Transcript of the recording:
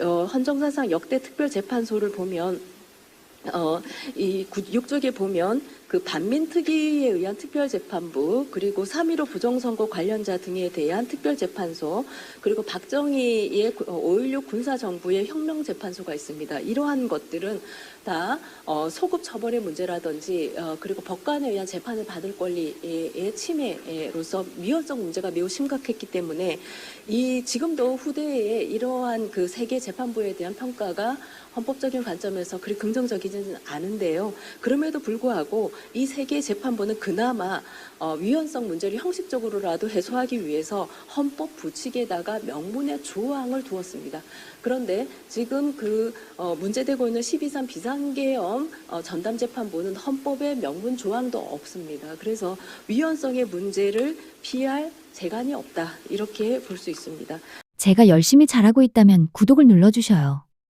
어, 헌정사상 역대 특별재판소를 보면 어, 이 6쪽에 보면 그 반민특위에 의한 특별재판부 그리고 3.15 부정선거 관련자 등에 대한 특별재판소 그리고 박정희의 5.16 군사정부의 혁명재판소가 있습니다. 이러한 것들은 다 어, 소급 처벌의 문제라든지 어, 그리고 법관에 의한 재판을 받을 권리의 침해로서 위헌성 문제가 매우 심각했기 때문에 이 지금도 후대에 이러한 그 세계 재판부에 대한 평가가 헌법적인 관점에서 그리 긍정적이지는 않은데요. 그럼에도 불구하고 이 세계 재판부는 그나마 어, 위헌성 문제를 형식적으로라도 해소하기 위해서 헌법 부칙에다가 명문의 조항을 두었습니다. 그런데 지금 그 어, 문제되고 있는 12.3 비상계엄 어, 전담재판부는 헌법에 명문 조항도 없습니다. 그래서 위헌성의 문제를 피할 재간이 없다 이렇게 볼 수 있습니다. 제가 열심히 잘하고 있다면 구독을 눌러주셔요.